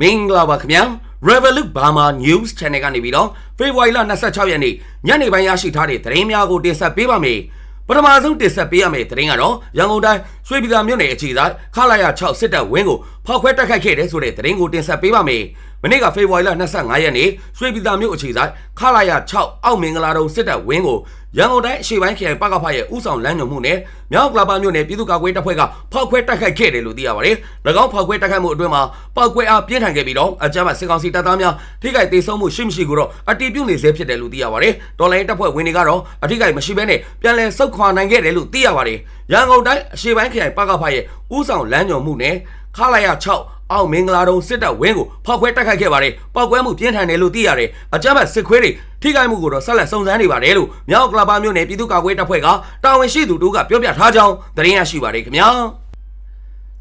မင်္ဂလာပါခင်ဗျာ Revolut Burma News Channel ကနေပြီးတော့ဖေဖော်ဝါရီလ26ရက်နေ့ညနေပိုင်းရရှိထားတဲ့သတင်းများကိုတင်ဆက်ပေးပါမယ်ပထမဆုံးတင်ဆက်ပေးရမယ့်သတင်းကတော့ရန်ကုန်တိုင်းရွှေပြည်သာမြို့နယ်အခြေဆိုင်ခလာရ6စစ်တပ်ဝင်းကိုဖောက်ခွဲတိုက်ခိုက်ခဲ့တဲ့ဆိုတဲ့သတင်းကိုတင်ဆက်ပေးပါမယ် မနေ့ကဖေဖော်ဝါရီလ25ရက်နေ့ရွှေပြည်သာမြို့အခြေဆိုင်ခလာရ6အောက်မင်္ဂလာတုံစစ်တပ်ဝင်းကိုရန်ကုန်တိုင်းအရှေ့ပိုင်းခရိုင်ပကဖရဲ့ဥဆောင်လမ်းညွှန်မှုနဲ့မြောက်ကလာပါမြို့နယ်ပြည်သူ့ကာကွယ်တပ်ဖွဲ့ကဖောက်ခွဲတိုက်ခိုက်ခဲ့တယ်လို့သိရပါတယ်။၎င်းဖောက်ခွဲတိုက်ခိုက်မှုအတွင်းမှာပောက်ကွဲအားပြင်းထန်ခဲ့ပြီးတော့အကြမ်းဖက်စစ်ကောင်စီတပ်သားများထိခိုက်ဒေဆုံးမှုရှိမရှိကိုတော့အတီးပြုတ်နေစေဖြစ်တယ်လို့သိရပါတယ်။တော်လိုင်းတပ်ဖွဲ့ဝင်တွေကတော့အထိခိုက်မရှိဘဲနဲ့ပြန်လည်ဆုတ်ခွာနိုင်ခဲ့တယ်လို့သိရပါတယ်။ရန်ကုန်တိုင်းအရှေ့ပိုင်းခရိုင်ပကဖရဲ့ဥဆောင်လမ်းညွှန်မှုနဲ့ခလာရ6 အောင်မင်္ဂလာတုံစစ်တပ်ဝင်းကိုဖောက်ခွဲတိုက်ခိုက်ခဲ့ပါတယ်။ပောက်ကွဲမှုပြင်းထန်တယ်လို့သိရတယ်။အကြမ်းဖက်စစ်ခွေးတွေထိခိုက်မှုကိုတော့ဆက်လက်စုံစမ်းနေပါတယ်လို့မြောက်ကလာပါမြို့နယ်ပြည်သူ့ကာကွယ်တပ်ဖွဲ့ကတာဝန်ရှိသူတို့ကပြောပြထားကြောင်းသတင်းရရှိပါတယ်ခင်ဗျာ။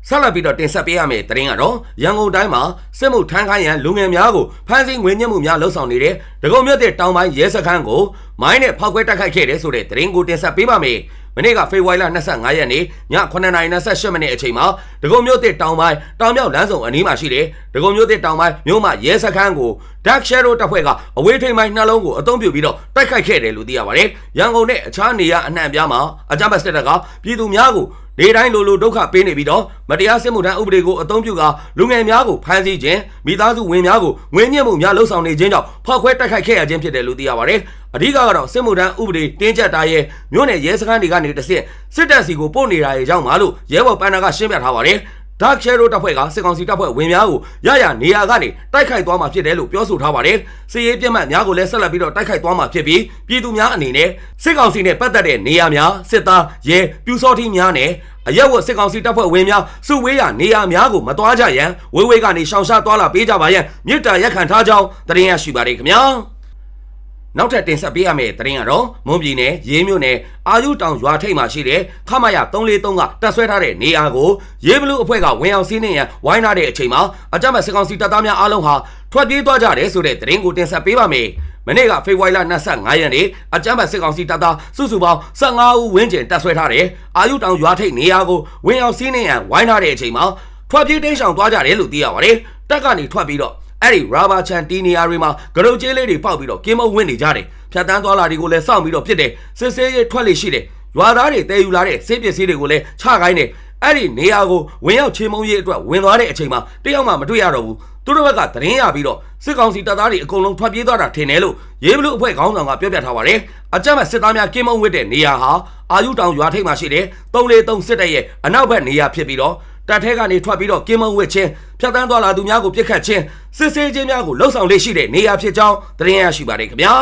ဆက်လက်ပြီးတော့တင်ဆက်ပေးရမယ့်သတင်းကတော့ရန်ကုန်တိုင်းမှာစစ်မှုထမ်းခိုင်းရန်လူငယ်များကိုဖမ်းဆီးငွေညှစ်မှုများလှုပ်ဆောင်နေတဲ့ဒဂုံမြို့တဲ့တောင်ပိုင်းရဲစခန်းကိုမိုင်းနဲ့ဖောက်ခွဲတိုက်ခိုက်ခဲ့တဲ့ဆိုတဲ့သတင်းကိုတင်ဆက်ပေးပါမယ်။မနေ့ကဖေဖော်ဝါရီလ25ရက်နေ့ည9:28မိနစ်အချိန်မှာဒဂုံမြို့တစ်တောင်ပိုင်းတောင်မြောက်လမ်းစုံအနီးမှာရှိတဲ့ဒဂုံမြို့တစ်တောင်ပိုင်းမြို့မှာရဲစခန်းကို Dark Shadow တပ်ဖွဲ့ကအဝေးထိန်ပိုင်းနှလုံးကိုအသုံးပြုပြီးတော့တိုက်ခိုက်ခဲ့တယ်လို့သိရပါတယ်။ရန်ကုန်နဲ့အခြားနေရာအနှံ့အပြားမှာအကြမ်းဖက်စစ်တပ်ကပြည်သူများကို နေတိုင်းလိုလိုဒုက္ခပေးနေပြီးတော့မတရားစစ်မှုထမ်းဥပဒေကိုအသုံးပြုကာလူငယ်များကိုဖမ်းဆီးခြင်းမိသားစုဝင်များကိုငွေညှစ်မှုများလှုပ်ဆောင်နေခြင်းကြောင့်ဖောက်ခွဲတိုက်ခိုက်ခဲ့ရခြင်းဖြစ်တယ်လို့သိရပါတယ်။အဓိကကတော့စစ်မှုထမ်းဥပဒေတင်းကျပ်တာရဲ့မြို့နယ်ရဲစခန်းတွေကနေတစ်ဆင့်စစ်တပ်စီကိုပို့နေတာရဲ့ကြောင့်မလို့ရဲဘော်ပန်းနာကရှင်းပြထားပါတယ်။ ဒါချဲရိုတပ်ဖွဲ့ကစစ်ကောင်စီတပ်ဖွဲ့ဝင်များကိုရရနေရာကနေတိုက်ခိုက်သွားမှာဖြစ်တယ်လို့ပြောဆိုထားပါတယ်။စစ်ရေးပြတ်မှတ်များကိုလည်းဆက်လက်ပြီးတော့တိုက်ခိုက်သွားမှာဖြစ်ပြီးပြည်သူများအနေနဲ့စစ်ကောင်စီနဲ့ပတ်သက်တဲ့နေရာများစစ်သားရဲပြူစောတိများနဲ့အရက်ဝတ်စစ်ကောင်စီတပ်ဖွဲ့ဝင်များစုဝေးရာနေရာများကိုမသွားကြရန်ဝေးဝေးကနေရှောင်ရှားသွားလာပေးကြပါရန်မြစ်တာရက်ခံထားကြောင်းသတင်းရရှိပါတယ်ခင်ဗျာ။ နောက်ထပ်တင်ဆက်ပေးရမယ့်သတင်းကတော့မွန်ပြည်နယ်ရေးမြို့နယ်အာယုတောင်ရွာထိပ်မှာရှိတဲ့ခမရ343ကတပ်ဆွဲထားတဲ့နေရာကိုရေးဘလူးအဖွဲ့ကဝင်အောင်စီးနှင်ရန်ဝိုင်းထားတဲ့အချိန်မှာအကြမ်းဖက်စစ်ကောင်စီတပ်သားများအားလုံးဟာထွက်ပြေးသွားကြတယ်ဆိုတဲ့သတင်းကိုတင်ဆက်ပေးပါမယ်။မနေ့ကဖေဖော်ဝါရီလ25ရက်နေ့အကြမ်းဖက်စစ်ကောင်စီတပ်သားစုစုပေါင်း15ဦးဝန်းကျင်တပ်ဆွဲထားတဲ့အာယုတောင်ရွာထိပ်နေရာကိုဝင်အောင်စီးနှင်ရန်ဝိုင်းထားတဲ့အချိန်မှာထွက်ပြေးတိမ်းရှောင်သွားကြတယ်လို့သိရပါတယ်။တပ်ကနေထွက်ပြီးတော့ အဲ့ဒီရာဘာချန်တီနီယာတွေမှာဂရုတ်ကျေးလေးတွေပေါက်ပြီးတော့ကင်းမဝင်းနေကြတယ်ဖြတ်တန်းသွားလာတွေကိုလည်းစောင့်ပြီးတော့ဖြစ်တယ်စစ်ဆေးရေးထွက်လေရှိတယ်ရွာသားတွေတဲယူလာတဲ့ဆေးပစ္စည်းတွေကိုလည်းချခိုင်းတယ်အဲ့ဒီနေရာကိုဝင်ရောက်ချေမုံရေးအတွက်ဝင်သွားတဲ့အချိန်မှာတယောက်မှမတွေ့ရတော့ဘူးသူတို့ဘက်ကသတင်းရပြီးတော့စစ်ကောင်စီတပ်သားတွေအကုန်လုံးထွက်ပြေးသွားတာထင်တယ်လို့ရေးဘလူအဖွဲ့ခေါင်းဆောင်ကပြောပြထားပါတယ်အကြမ်းမဲ့စစ်သားများကင်းမုံဝစ်တဲ့နေရာဟာအာယုတောင်ရွာထိပ်မှာရှိတဲ့343စစ်တပ်ရဲ့အနောက်ဘက်နေရာဖြစ်ပြီးတော့ တပ်ထဲကနေထွက်ပြီးတော့ကင်းမုံဝစ်ချင်းဖြတ်တန်းသွားလာသူများကိုပြစ်ခတ်ခြင်းစစ်ဆေးခြင်းများကိုလှုပ်ဆောင်လေးရှိတဲ့နေရာဖြစ်ကြောင်းသတင်းရရှိပါတယ်ခင်ဗျာ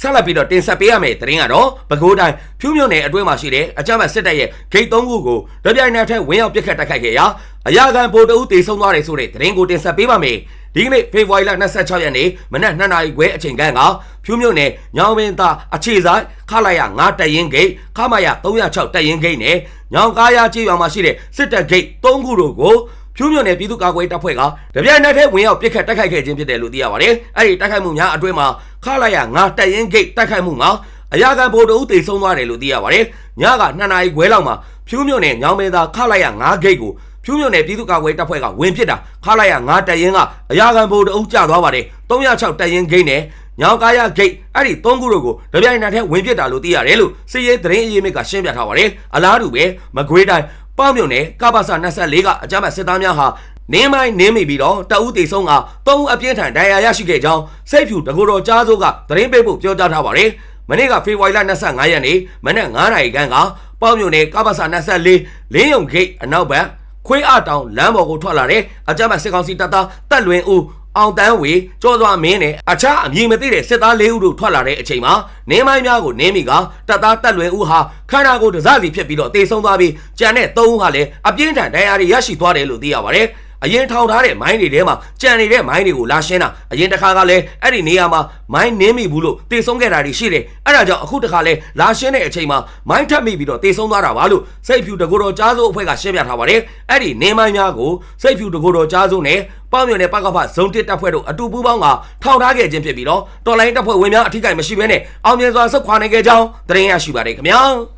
ဆက်လက်ပြီးတော့တင်ဆက်ပေးရမယ့်သတင်းကတော့ပဲခူးတိုင်းဖြူးမြို့နယ်အတွင်းမှာရှိတဲ့အကြမ်းဖက်စစ်တပ်ရဲ့ဂိတ်၃ခုကိုတပြိုင်နက်တည်းဝင်းရောက်ပစ်ခတ်တိုက်ခိုက်ခဲ့ရာအရာခံဗိုလ်တအုပ်တေဆုံးသွားတယ်ဆိုတဲ့သတင်းကိုတင်ဆက်ပေးပါမယ် ဒီကနေ့ဖေဖော်ဝါရီလ26ရက်နေ့မနက်2နာရီခွဲအချိန်ခန့်ကဖြူးမြို့နယ်ညောင်ပင်သာအခြေဆိုင်ခလာရ9တက်ရင်ဂိတ်ခမရ306တက်ရင်ဂိတ်နဲ့ညောင်ကားရကြေးရွာမှာရှိတဲ့စစ်တပ်ဂိတ်3ခုတို့ကိုဖြူးမြို့နယ်ပြည်သူ့ကာကွယ်တပ်ဖွဲ့ကတပြိုင်နက်တည်းဝင်ရောက်ပစ်ခတ်တိုက်ခိုက်ခဲ့ခြင်းဖြစ်တယ်လို့သိရပါတယ်။အဲ့ဒီတိုက်ခိုက်မှုများအတွင်းမှာခလာရ9တက်ရင်ဂိတ်တိုက်ခိုက်မှုမှာအရာခံဗိုလ်တအုပ်တေဆုံးသွားတယ်လို့သိရပါတယ်။ညက2နာရီခွဲလောက်မှာဖြူးမြို့နယ်ညောင်မင်းသားခလာရ9ဂိတ်ကို ဖြူးမြို့နယ်ပြည်သူ့ကာကွယ်တပ်ဖွဲ့ကဝင်ပစ်တာခလာရ9တက်ရင်ကအရာခံဗိုလ်တအုပ်ကျသွားပါတယ်။306တက်ရင်ဂိတ်နဲ့ညောင်ကားရဂိတ်အဲ့ဒီသုံးခုတို့ကိုတပြိုင်နက်တည်းဝင်ပစ်တာလို့သိရတယ်လို့စစ်ရေးသတင်းအရေးမြစ်ကရှင်းပြထားပါတယ်။အလားတူပဲမကွေးတိုင်းပေါ့မြုံနယ်ကပ္ပစ24ကအကြမ်းဖက်စစ်သားများဟာနင်းမိုင်းနင်းမိပြီးတော့တအူးတေဆုံးကသုံးဦးအပြင်းထန်ဒဏ်ရာရရှိခဲ့ကြောင်းစိတ်ဖြူတကူတော်ကြားစိုးကသတင်းပေးဖို့ပြောကြားထားပါတယ်။မနေ့ကဖေဖော်ဝါရီလ25ရက်နေ့မနက်9:00နာရီခန့်ကပေါ့မြုံနယ်ကပ္ပစ24လင်းယုံဂိတ်အနောက်ဘက် ခွေးအတောင်လမ်းပေါ်ကိုထွက်လာတဲ့အကြမ်းဖက်စစ်ကောင်စီတပ်သားတက်လွင်ဦးအောင်တန်းဝေကြောစွာမင်းနဲ့အခြားအမည်မသိတဲ့စစ်သား၄ဦးတို့ထွက်လာတဲ့အချိန်မှာနင်းမိုင်းများကိုနင်းမိကတပ်သားတက်လွင်ဦးဟာခန္ဓာကိုယ်တစစီဖြစ်ပြီးတော့တေဆုံးသွားပြီးကြံတဲ့၃ဦးဟာလည်းအပြင်းထန်ဒဏ်ရာတွေရရှိသွားတယ်လို့သိရပါတယ်။ အရင်ထောင်ထားတဲ့မိုင်းတွေထဲမှာကြံနေတဲ့မိုင်းတွေကိုလာရှင်းတာအရင်တစ်ခါကလည်းအဲ့ဒီနေရာမှာမိုင်းနင်းမိဘူးလို့တေဆုံးခဲ့တာတွေရှိတယ်အဲ့ဒါကြောင့်အခုတစ်ခါလဲလာရှင်းတဲ့အချိန်မှာမိုင်းထပ်မိပြီးတော့တေဆုံးသွားတာပါလို့စိတ်ဖြူတကူတော်ကြားစိုးအဖွဲ့ကရှင်းပြထားပါတယ်အဲ့ဒီနေမိုင်းများကိုစိတ်ဖြူတကူတော်ကြားစိုးနဲ့ပေါ့မြွန်နဲ့ပကဖဇုံတစ်တပ်ဖွဲ့တို့အတူပူးပေါင်းကထောင်ထားခဲ့ခြင်းဖြစ်ပြီးတော့တော်လိုင်းတပ်ဖွဲ့ဝင်များအထိကိမရှိဘဲနဲ့အောင်မြင်စွာဆုတ်ခွာနိုင်ခဲ့ကြောင်းသတင်းရရှိပါတယ်ခင်ဗျာ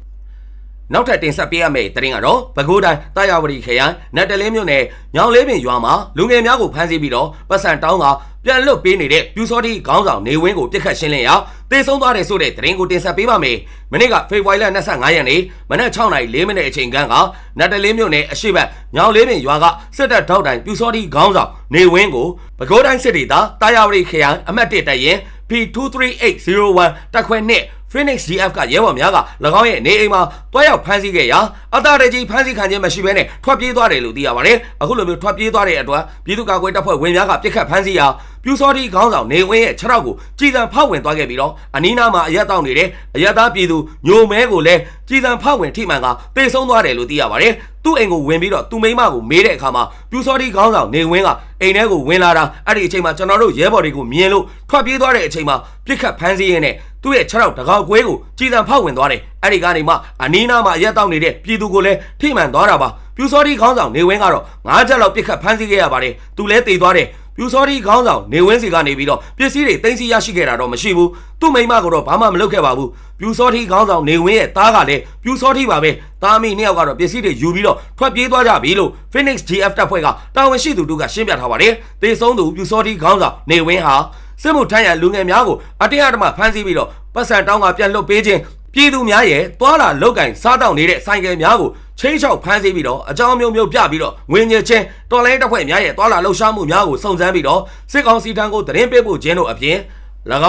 နောက်ထပ်တင်ဆက်ပေးရမယ့်သတင်းကတော့ပဲခူးတိုင်းတာယာဝတီခရိုင်နတ်တလင်းမြို့နယ်ညောင်လေးပင်ရွာမှာလူငယ်များကိုဖမ်းဆီးပြီးတော့ပတ်စံတောင်းကပြန်လွတ်ပေးနေတဲ့ပြူစောတိခေါင်းဆောင်နေဝင်းကိုပြစ်ခတ်ရှင်းလင်းရာတေဆုံးသွားတယ်ဆိုတဲ့သတင်းကိုတင်ဆက်ပေးပါမယ်။မနေ့ကဖေဖော်ဝါရီလ25ရက်နေ့မနက်6:04မိနစ်အချိန်ခန့်ကနတ်တလင်းမြို့နယ်အရှိတ်ညောင်လေးပင်ရွာကစစ်တပ်ထောက်တိုင်ပြူစောတိခေါင်းဆောင်နေဝင်းကိုပဲခူးတိုင်းစစ်ဒေသတာယာဝတီခရိုင်အမှတ်1တပ်ရင် P23801 တက်ခွဲနှစ် Phoenix GF ကရဲဘော်များက၎င်းရဲ့နေအိမ်မှာတွားရောက်ဖမ်းဆီးခဲ့ရာအတာတကြီးဖမ်းဆီးခံခြင်းမရှိဘဲနဲ့ထွက်ပြေးသွားတယ်လို့သိရပါတယ်။အခုလိုမျိုးထွက်ပြေးသွားတဲ့အတွက်ပြည်သူ့ကာကွယ်တပ်ဖွဲ့ဝင်များကပြစ်ခတ်ဖမ်းဆီးရာပြူစောတိခေါင်းဆောင်နေဝင်းရဲ့ခြေထောက်ကိုကြည်စံဖောက်ဝင်သွားခဲ့ပြီးတော့အနီးနားမှာအရက်တောက်နေတဲ့အရက်သားပြည်သူညိုမဲကိုလည်းကြည်စံဖောက်ဝင်ထိမှန်ကတေဆုံးသွားတယ်လို့သိရပါတယ်။သူ့အိမ်ကိုဝင်ပြီးတော့သူ့မိန်းမကိုမေးတဲ့အခါမှာပြူစောတိခေါင်းဆောင်နေဝင်းကအိမ်ထဲကိုဝင်လာတာအဲ့ဒီအချိန်မှာကျွန်တော်တို့ရဲဘော်တွေကိုမြင်လို့ထွက်ပြေးသွားတဲ့အချိန်မှာပြစ်ခတ်ဖမ်းဆီးရင်းနဲ့သူ့ရဲ့ခြေထောက်တကောက်ကွဲကိုကြည်စံဖောက်ဝင်သွားတယ်အဲ့ဒီကနေမှအနီးနားမှာရက်တောက်နေတဲ့ပြည်သူကိုလည်းထိမှန်သွားတာပါပြူစောတိခေါင်းဆောင်နေဝင်းကတော့ငါးချက်လောက်ပြစ်ခတ်ဖမ်းဆီးခဲ့ရပါတယ်သူလည်းတေသွားတယ် ပြူစောတိခေါင်းဆောင်နေဝင်းစီကနေပြီးတော့ပစ္စည်းတွေတင်စီရရှိခဲ့တာတော့မရှိဘူးသူ့မိန်းမကတော့ဘာမှမလုပ်ခဲ့ပါဘူးပြူစောတိခေါင်းဆောင်နေဝင်းရဲ့သားကလည်းပြူစောတိပါပဲသားမိနှစ်ယောက်ကတော့ပစ္စည်းတွေယူပြီးတော့ထွက်ပြေးသွားကြပြီလို့ Phoenix GF တပ်ဖွဲ့ကတာဝန်ရှိသူတို့ကရှင်းပြထားပါတယ်တေဆုံးသူပြူစောတိခေါင်းဆောင်နေဝင်းဟာစစ်မှုထမ်းရလူငယ်များကိုအတင်းအဓမ္မဖမ်းဆီးပြီးတော့ပတ်စံတောင်းကပြန်လွတ်ပေးခြင်းပြည်သူများရဲ့သွာလာလောက်ကင်စားတောက်နေတဲ့ဆိုင်ကယ်များကို ချင်းချောက်ဖမ်းဆီးပြီးတော့အကြောင်းမျိုးမျိုးပြပြီးတော့ငွေညစ်ချင်းတော်လိုင်းတပ်ဖွဲ့များရဲ့သွာလာလှုပ်ရှားမှုများကိုစုံစမ်းပြီးတော့စစ်ကောင်စီထံကိုသတင်းပေးပို့ခြင်းတို့အပြင်၎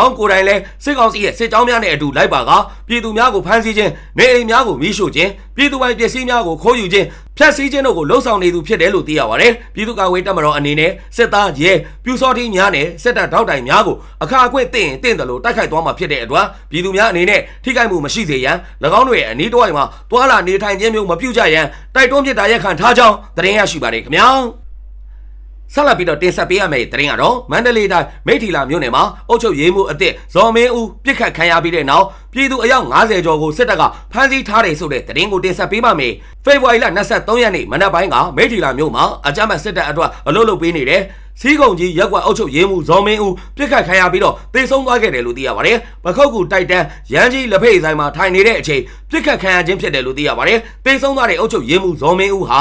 င်းကိုယ်တိုင်လည်းစစ်ကောင်စီရဲ့စစ်ကြောင်းများနဲ့အတူလိုက်ပါကပြည်သူများကိုဖမ်းဆီးခြင်းနေအိမ်များကိုမိရှို့ခြင်းပြည်သူပိုင်ပစ္စည်းများကိုခိုးယူခြင်းဖျက်ဆီးခြင်းတို့ကိုလှုံ့ဆော်နေသူဖြစ်တယ်လို့သိရပါတယ်ပြည်သူ့ကာကွယ်တပ်မတော်အနေနဲ့စစ်သားရဲပြူစောတိများနဲ့စစ်တပ်ထောက်တိုင်များကိုအခါအခွင့်တင့်တင့်တယ်လို့တိုက်ခိုက်သွားမှာဖြစ်တဲ့အတွက်ပြည်သူများအနေနဲ့ထိခိုက်မှုမရှိစေရန်၎င်းတို့ရဲ့အနီးတစ်ဝိုက်မှာတွာလာနေထိုင်ခြင်းမျိုးမပြုကြရန်တိုက်တွန်းပြစ်တာရက်ခံထားကြောင်းသတင်းရရှိပါတယ်ခင်ဗျာ ဆက်လက်ပြီးတော့တင်ဆက်ပေးရမယ့်သတင်းကတော့မန္တလေးတိုင်းမိထီလာမြို့နယ်မှာအုပ်ချုပ်ရေးမှုအသစ်ဇော်မင်းဦးပြစ်ခတ်ခံရပြီးတဲ့နောက်ပြည်သူအယောက်90ကျော်ကိုစစ်တပ်ကဖမ်းဆီးထားတယ်ဆိုတဲ့သတင်းကိုတင်ဆက်ပေးပါမယ်။ဖေဖော်ဝါရီလ23ရက်နေ့မနက်ပိုင်းကမိထီလာမြို့မှာအကြမ်းဖက်စစ်တပ်အတွက်အလုပ်လုပ်ပေးနေတဲ့စီးကုံကြီးရက်ကွက်အုပ်ချုပ်ရေးမှုဇော်မင်းဦးပြစ်ခတ်ခံရပြီးတော့တေဆုံးသွားခဲ့တယ်လို့သိရပါတယ်။ပခုတ်ကူတိုက်တန်းရန်ကြီးလက်ဖက်ဆိုင်မှာထိုင်နေတဲ့အချိန်ပြစ်ခတ်ခံရခြင်းဖြစ်တယ်လို့သိရပါတယ်။တေဆုံးသွားတဲ့အုပ်ချုပ်ရေးမှုဇော်မင်းဦးဟာ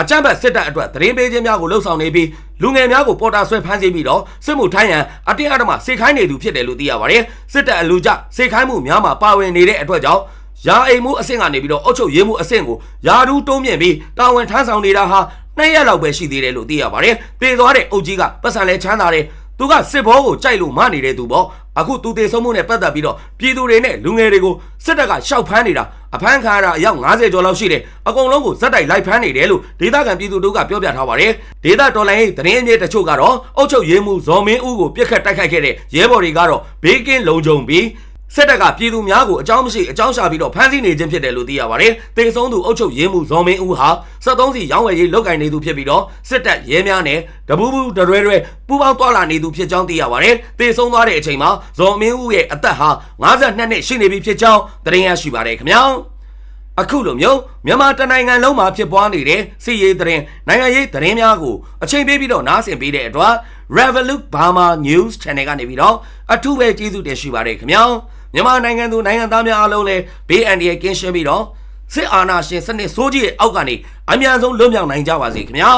အကြမ်းဖက်စစ်တပ်အတွက်သတင်းပေးခြင်းများကိုလှုံ့ဆော်နေပြီးလူငယ်များကိုပေါ်တာဆွဲဖမ်းဆီးပြီးတော့စစ်မှုထမ်းရန်အတင်းအဓမ္မစေခိုင်းနေသူဖြစ်တယ်လို့သိရပါတယ်စစ်တပ်အလူကြစေခိုင်းမှုများမှာပါဝင်နေတဲ့အတွက်ကြောင့်ရာအိမ်မှုအဆင့်ကနေပြီးတော့အုပ်ချုပ်ရေးမှုအဆင့်ကိုယာဒူးတုံးမြင့်ပြီးတာဝန်ထမ်းဆောင်နေတာဟာနှစ်ရက်လောက်ပဲရှိသေးတယ်လို့သိရပါတယ်။တည်သွားတဲ့အုပ်ကြီးကပတ်စံလဲချမ်းသာတယ်။သူကစစ်ဘောကိုကြိုက်လို့မနေတဲ့သူပေါ့။အခုသူတည်ဆုံးမှုနဲ့ပတ်သက်ပြီးတော့ပြည်သူတွေနဲ့လူငယ်တွေကိုစစ်တပ်ကရှောက်ဖမ်းနေတာ အဖမ်းခံရတာအယောက်90ကျော်လောက်ရှိတယ်။အကုန်လုံးကိုဇက်တိုက်လိုက်ဖမ်းနေတယ်လို့ဒေသခံပြည်သူတို့ကပြောပြထားပါတယ်။ဒေသတော်လိုင်းရေးသတင်းအမြဲတချို့ကတော့အုပ်ချုပ်ရေးမှုဇော်မင်းဦးကိုပြစ်ခတ်တိုက်ခိုက်ခဲ့တဲ့ရဲဘော်တွေကတော့ဘေးကင်းလုံခြုံပြီး စစ်တပ်ကပြည်သူများကိုအကြောင်းမရှိအကြောင်းရှာပြီးတော့ဖမ်းဆီးနေခြင်းဖြစ်တယ်လို့သိရပါတယ်။တေဆုံးသူအုပ်ချုပ်ရေးမှုဇော်မင်းဦးဟာ73စီရောင်းဝယ်ရေးလုပ်ကင်နေသူဖြစ်ပြီးတော့စစ်တပ်ရဲများနဲ့တပူးပူးတရွဲရွဲပူးပေါင်းသွားလာနေသူဖြစ်ကြောင်းသိရပါတယ်။တေဆုံးသွားတဲ့အချိန်မှာဇော်မင်းဦးရဲ့အသက်ဟာ52နှစ်ရှိနေပြီဖြစ်ကြောင်းသတင်းရရှိပါတယ်ခင်ဗျာ။အခုလိုမျိုးမြန်မာတနိုင်ငံလုံးမှာဖြစ်ပွားနေတဲ့စီရေးသတင်းနိုင်ငံရေးသတင်းများကိုအချိန်ပေးပြီးတော့နားဆင်ပေးတဲ့အတွက် Revolut Burma News Channel ကနေပြီးတော့အထူးပဲကျေးဇူးတင်ရှိပါတယ်ခင်ဗျာ မြန်မာနိုင်ငံသူနိုင်ငံသားများအားလုံးလည်းဘေးအန္တရာယ်ကင်းရှင်းပြီးတော့စစ်အာဏာရှင်စနစ်ဆိုးကြီးရဲ့အောက်ကနေအမြန်ဆုံးလွတ်မြောက်နိုင်ကြပါစေခင်ဗျာ